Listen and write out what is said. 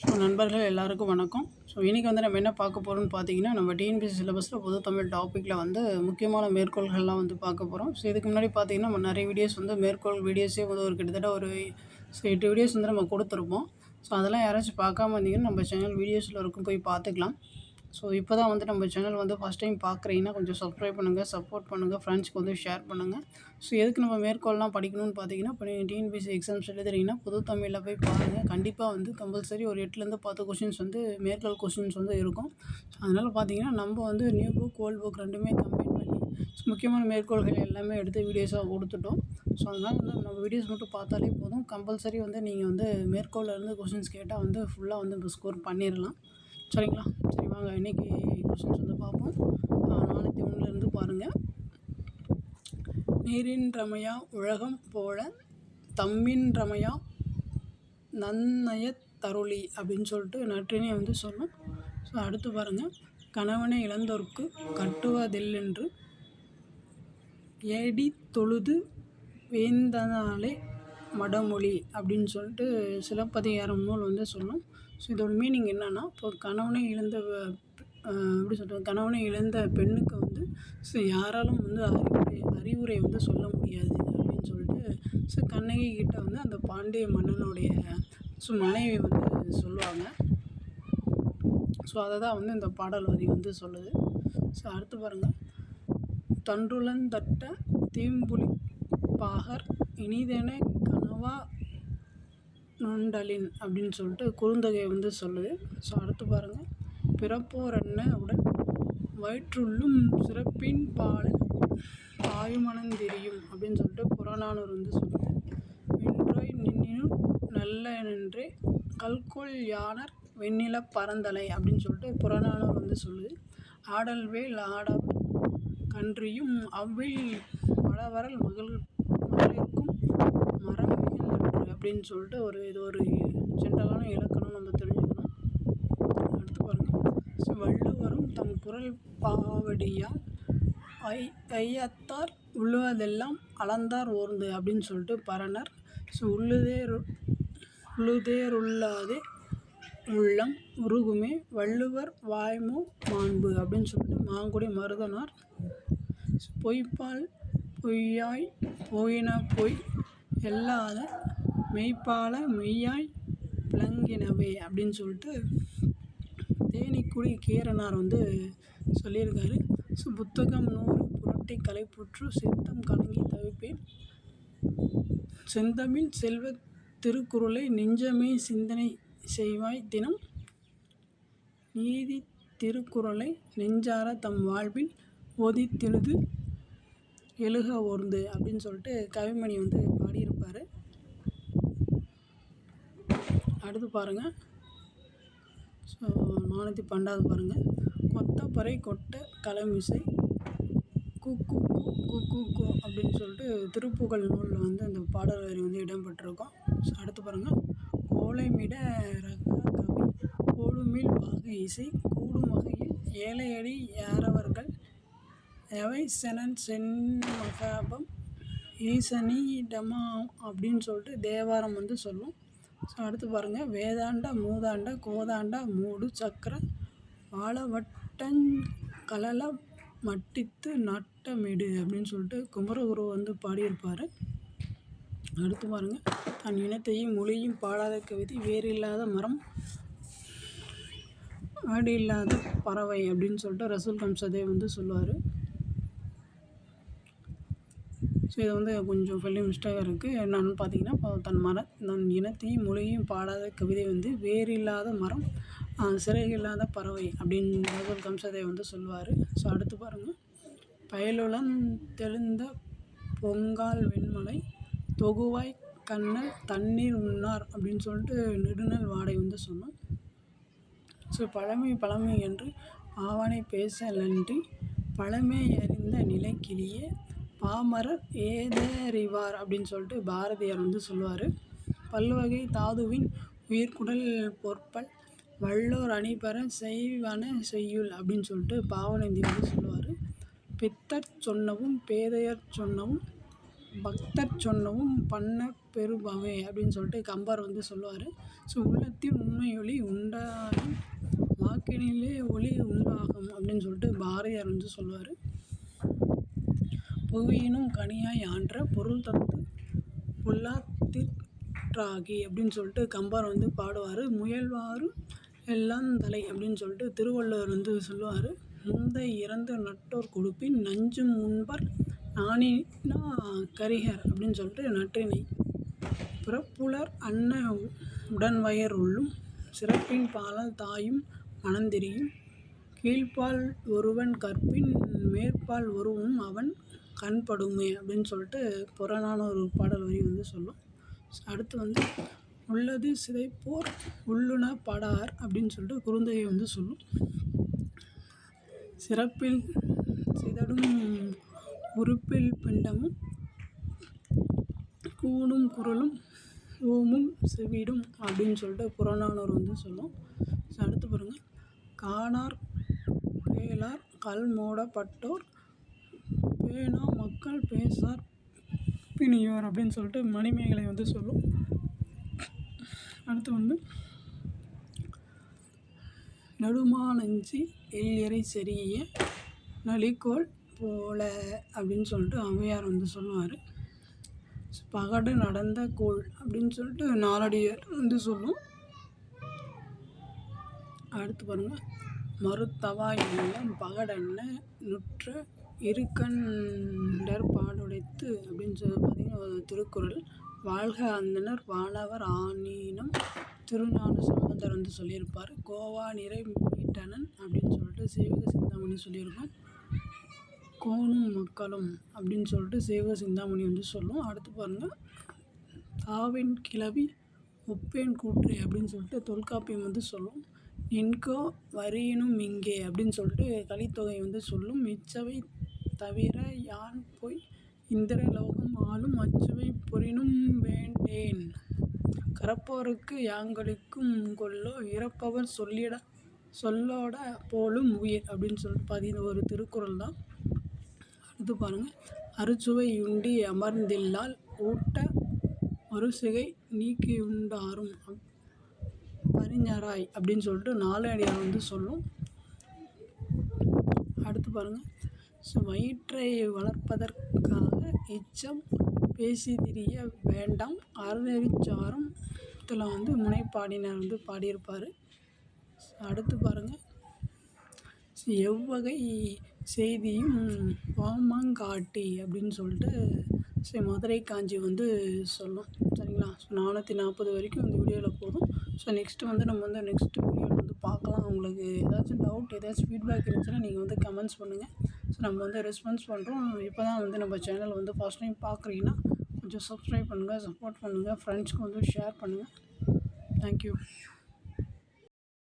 So நண்பர்கள் எல்லாருக்கும் வணக்கம். ஸோ இன்றைக்கி வந்து நம்ம என்ன பார்க்க போகிறோம்னு பார்த்தீங்கன்னா நம்ம டிஎன்பிசி சிலபஸில் பொது தமிழ் டாப்பிக்கில் வந்து முக்கியமான மேற்கோள்கள்லாம் வந்து பார்க்க போகிறோம் ஸோ இதுக்கு முன்னாடி பார்த்தீங்கன்னா நம்ம நிறைய வீடியோஸ் வந்து மேற்கோள் வீடியோஸே வந்து ஒரு கிட்டத்தட்ட ஒரு ஸோ எட்டு வீடியோஸ் வந்து நம்ம கொடுத்துருப்போம். ஸோ அதெல்லாம் யாராச்சும் பார்க்காம இருந்தீங்கன்னா நம்ம சேனல் வீடியோஸில் இருக்கும் போய் பார்த்துக்கலாம். ஸோ இப்போ தான் வந்து நம்ம சேனல் வந்து ஃபஸ்ட் டைம் பார்க்குறீங்கன்னா கொஞ்சம் சப்ஸ்கிரைப் பண்ணுங்கள் சப்போர்ட் பண்ணுங்கள் ஃப்ரெண்ட்ஸ்க்கு வந்து ஷேர் பண்ணுங்கள் ஸோ எதுக்கு நம்ம மேற்கோள்லாம் படிக்கணும்னு பார்த்தீங்கன்னா இப்போ நீங்கள் டிஎன்பிசி எக்ஸாம்ஸ் எழுதுறீங்கன்னா புது தமிழில் போய் பாருங்கள் கண்டிப்பாக வந்து கம்பல்சரி ஒரு எட்டுலேருந்து பத்து கொஷின்ஸ் வந்து மேற்கோள் கொஷின்ஸ் வந்து இருக்கும். அதனால் பார்த்தீங்கன்னா நம்ம வந்து நியூ புக் ஓல்டு புக் ரெண்டுமே கம்பைன் பண்ணி முக்கியமான மேற்கோள்கள் எல்லாமே எடுத்து வீடியோஸாக கொடுத்துட்டோம். ஸோ அதனால் வந்து நம்ம வீடியோஸ் மட்டும் பார்த்தாலே போதும். கம்பல்சரி வந்து நீங்கள் வந்து மேற்கோளில் இருந்து கொஷின்ஸ் கேட்டால் வந்து ஃபுல்லாக வந்து ஸ்கோர் பண்ணிடலாம் சரிங்களா? சரி வாங்க. இன்றைக்கி கொஷின்ஸ் வந்து பார்ப்போம். நானூற்றி ஒன்றுலேருந்து பாருங்கள் நீரின் ரமையா உலகம் போல தம்மின் ரமையா நன்னய தருளி அப்படின்னு சொல்லிட்டு நற்றினை வந்து சொல்லும். ஸோ அடுத்து பாருங்கள் கணவனை இழந்தோர்க்கு கட்டுவதில்லென்று ஏடி தொழுது வேந்தனாலே மடமொழி அப்படின்னு சொல்லிட்டு சிலப்பதிகாரம் நூல் வந்து சொல்லும். ஸோ இதோட மீனிங் என்னென்னா இப்போ கணவனை இழந்த எப்படி சொல்கிறது கணவனை இழந்த பெண்ணுக்கு வந்து ஸோ யாராலும் வந்து அறிவுரை அறிவுரை வந்து சொல்ல முடியாது அப்படின்னு சொல்லிட்டு ஸோ கண்ணகி கிட்ட வந்து அந்த பாண்டிய மன்னனுடைய ஸோ மனைவி வந்து சொல்லுவாங்க. ஸோ அதை தான் வந்து இந்த பாடல் வரி வந்து சொல்லுது. ஸோ அடுத்து பாருங்கள் தண்டுலந்தட்ட தீம்புலி பாகர் இனிதென கனவா நொண்டலின் அப்படின்னு சொல்லிட்டு குறுந்தொகை வந்து சொல்லுது. ஸோ அடுத்து பாருங்கள் பிறப்போரன்ன உடன் வயிற்றுள்ளும் சிறப்பின் பால் ஆயுமனம் தெரியும் அப்படின்னு சொல்லிட்டு புறநானூறு வந்து சொல்லுது. வென்றாய் நின்னினும் நல்ல நின்றே கல்கோல் யானர் வெண்ணில பரந்தலை அப்படின்னு சொல்லிட்டு புறநானூறு வந்து சொல்லுது. ஆடல்வேல் ஆடவர் கன்றியும் அவ்வில் வளவரல் மகள் அப்படின்னு சொல்லிட்டு ஒரு இது ஒரு ஜென்ரலான இலக்கணம் நம்ம தெரிஞ்சுக்கணும். அடுத்து பாருங்கள் ஸோ வள்ளுவரும் தம் குரல் பாவடியால் ஐ ஐயத்தார் உள்ளுவதெல்லாம் அளந்தார் ஓர்ந்து அப்படின்னு சொல்லிட்டு பரணர் ஸோ உள்ளுதேர் உள்ளுதேருள்ளாதே உள்ளம் உருகுமே வள்ளுவர் வாய்மோ மாண்பு அப்படின்னு சொல்லிட்டு மாங்குடி மருதனார் பொய்ப்பால் பொய்யாய் போயின பொய் எல்லாத மெய்ப்பால மெய்யாய் விளங்கினவே அப்படின்னு சொல்லிட்டு தேனிக்குடி கீரனார் வந்து சொல்லியிருக்காரு. ஸோ புத்தகம் நூறு புரட்டி கலைப்புற்று சித்தம் கலங்கி தவிப்பேன். செந்தமிழ் செல்வ திருக்குறளை நெஞ்சமே சிந்தனை செய்வாய் தினம். நீதி திருக்குறளை நெஞ்சார தம் வாழ்வில் ஓதித்தெழுது எழுக ஓர்ந்து அப்படின்னு சொல்லிட்டு கவிமணி வந்து பாடியிருப்பார். அடுத்து பாருங்கள் ஸோ நானூற்றி பன்னெண்டாவது பாருங்கள் கொத்தப்பறை கொட்டை கலமிசை கு கு கு கு கு அப்படின்னு சொல்லிட்டு திருப்புகழ் நூலில் வந்து அந்த பாடல் வரி வந்து இடம்பெற்றிருக்கோம். ஸோ அடுத்து பாருங்கள் கோலைமிட ரக கவி கோடுமில் வகை இசை கூடும் வகையில் ஏழையடி யாரவர்கள் எவை செனன் சென்மகாபம் ஈசனிடமா அப்படின்னு சொல்லிட்டு தேவாரம் வந்து சொல்லும். ஸோ அடுத்து பாருங்கள் வேதாண்ட மூதாண்ட கோதாண்ட மூடு சக்கர வாழவட்டங் கலல மட்டித்து நட்டமிடு அப்படின்னு சொல்லிட்டு குமரகுரு வந்து பாடியிருப்பார். அடுத்து பாருங்கள் தன் இனத்தையும் மொழியும் பாடாத கவிதை வேறு இல்லாத மரம் ஆடு இல்லாத பறவை அப்படின்னு சொல்லிட்டு ரசூல் கம்சதே வந்து சொல்லுவார். ஸோ இது வந்து கொஞ்சம் பெரிய மிஸ்டேக்காக இருக்குது என்னென்னு பார்த்தீங்கன்னா இப்போ தன் மர தன் இனத்தையும் மொழியும் பாடாத கவிதை வந்து வேறில்லாத மரம் சிறகு இல்லாத பறவை அப்படின்னு ஒரு கம்சதேவ் வந்து சொல்லுவார். ஸோ அடுத்து பாருங்கள் பயலுளன் தெளிந்த பொங்கால் வெண்மலை தொகுவாய் கண்ணல் தண்ணீர் உண்ணார் அப்படின்னு சொல்லிட்டு நெடுநல் வாடை வந்து சொன்னோம் ஸோ பழமை பழமை என்று ஆவணை பேசலன்றி பழமை அறிந்த நிலைக்கிளியே பாமரர் ஏதறிவார் அப்படின்னு சொல்லிட்டு பாரதியார் வந்து சொல்லுவார். பல்வகை தாதுவின் உயிர்க்குடல் பொற்பல் வல்லோர் அணிபெற செய்வன செய்யுள் அப்படின்னு சொல்லிட்டு பாவனந்தி வந்து சொல்லுவார். பித்தர் சொன்னவும் பேதையர் சொன்னவும் பக்தர் சொன்னவும் பண்ண பெறுபவே அப்படின்னு சொல்லிட்டு கம்பர் வந்து சொல்லுவார். ஸோ உள்ளத்தில் உண்மையொளி உண்டாகும் வாக்கினிலே ஒளி உண்டாகும் அப்படின்னு சொல்லிட்டு பாரதியார் வந்து சொல்லுவார். புவியினும் கனியாய் ஆன்ற பொருள் தந்து பொல்லாத்திற்றாகி அப்படின்னு சொல்லிட்டு கம்பர் வந்து பாடுவார். முயல்வாரும் எல்லாம் தலை அப்படின்னு சொல்லிட்டு திருவள்ளுவர் வந்து சொல்லுவார். முந்தை இறந்த நட்டோர் கொடுப்பின் நஞ்சும் முன்பர் நாணினா கரிகர் அப்படின்னு சொல்லிட்டு நற்றினை பிறப்புலர் அன்ன உடன்வயர் உள்ளும் சிறப்பின் பாலால் தாயும் மணந்திரியும் கீழ்ப்பால் ஒருவன் கற்பின் மேற்பால் ஒருவும் அவன் கண்படுமே அப்படின்னு சொல்லிட்டு புறநானூறு பாடல் வரி வந்து சொல்லும். அடுத்து வந்து உள்ளது சிதைப்போர் உள்ளுண படார் அப்படின்னு சொல்லிட்டு குறுந்தகை வந்து சொல்லும். சிறப்பில் சிதடும் உறுப்பில் பிண்டமும் கூடும் குரலும் ஓமும் செவிடும் அப்படின்னு சொல்லிட்டு புறநானூர் வந்து சொல்லும். ஸோ அடுத்து பாருங்கள் காணார் கேளார் கல் மூடப்பட்டோர் பேணா மக்கள் பேசார் பிணியோர் அப்படின்னு சொல்லிட்டு மணிமேகலை வந்து சொல்லும். அடுத்து வந்து நடுமானஞ்சி எல்லியரை செறிய நலிகோல் போல அப்படின்னு சொல்லிட்டு ஔவையார் வந்து சொல்லுவார். பகடு நடந்த கோள் அப்படின்னு சொல்லிட்டு நாலடியார் வந்து சொல்லும். அடுத்து பாருங்கள் மறுத்தவா இல்லை பகடென்ன நுற்ற இருக்கண்டர் பாடுடைத்து அப்படின்னு சொல்லி பார்த்தீங்கன்னா திருக்குறள். வாழ்க அந்தணர் வாழவர் ஆனீனம் திருஞான சம்பந்தர் வந்து சொல்லியிருப்பார். கோவா நிறை மீட்டனன் அப்படின்னு சொல்லிட்டு சீவக சிந்தாமணி சொல்லியிருக்கோம். கோணும் மக்களும் அப்படின்னு சொல்லிட்டு சீவக சிந்தாமணி வந்து சொல்லும். அடுத்து பாருங்கள் தாவின் கிளவி ஒப்பேன் கூற்று அப்படின்னு சொல்லிட்டு தொல்காப்பியம் வந்து சொல்லும். நின்கோ வரியினும் இங்கே அப்படின்னு சொல்லிட்டு கலித்தொகை வந்து சொல்லும். மிச்சவை தவிர யான் போய்? இந்திரலோகம் ஆளும் அச்சுவை பொறினும் வேண்டேன். கரப்போருக்கு யாங்களுக்கும் கொல்லோ இறப்பவர் சொல்லிட சொல்லோட போலும் உயிர் அப்படின்னு சொல்லிட்டு பார்த்தீங்கன்னா ஒரு திருக்குறள் தான் அடுத்து பாருங்கள் அறுச்சுவை உண்டி அமர்ந்தில்லால் ஊட்ட ஒரு சிகை நீக்கியுண்டாரும். பரிஞராய் அப்படின்னு சொல்லிட்டு நாலு அடியார் வந்து சொல்லும். அடுத்து பாருங்கள் ஸோ வயிற்றை வளர்ப்பதற்காக எச்சம் பேசி திரிய வேண்டாம் அறநெறிச்சாரம் இதில் வந்து முனைப்பாடினர் வந்து பாடியிருப்பார். அடுத்து பாருங்கள் எவ்வகை செய்தியும் ஓமாங்காட்டி அப்படின்னு சொல்லிட்டு ஸோ மதுரை காஞ்சி வந்து சொல்லும். சரிங்களா? ஸோ நானூற்றி நாற்பது வரைக்கும் இந்த வீடியோவில் போதும். ஸோ நெக்ஸ்ட்டு வந்து நம்ம வந்து நெக்ஸ்ட்டு பார்க்கலாம். உங்களுக்கு ஏதாச்சும் டவுட் ஏதாச்சும் ஃபீட்பேக் இருந்துச்சுன்னா நீங்கள் வந்து கமெண்ட்ஸ் பண்ணுங்கள் ஸோ நம்ம வந்து ரெஸ்பான்ஸ் பண்ணுறோம் இப்போ தான் வந்து நம்ம சேனல் வந்து ஃபஸ்ட் டைம் பார்க்குறீங்கன்னா கொஞ்சம் சப்ஸ்கிரைப் பண்ணுங்கள் சப்போர்ட் பண்ணுங்கள் ஃப்ரெண்ட்ஸ்க்கு வந்து ஷேர் பண்ணுங்கள் தேங்க்யூ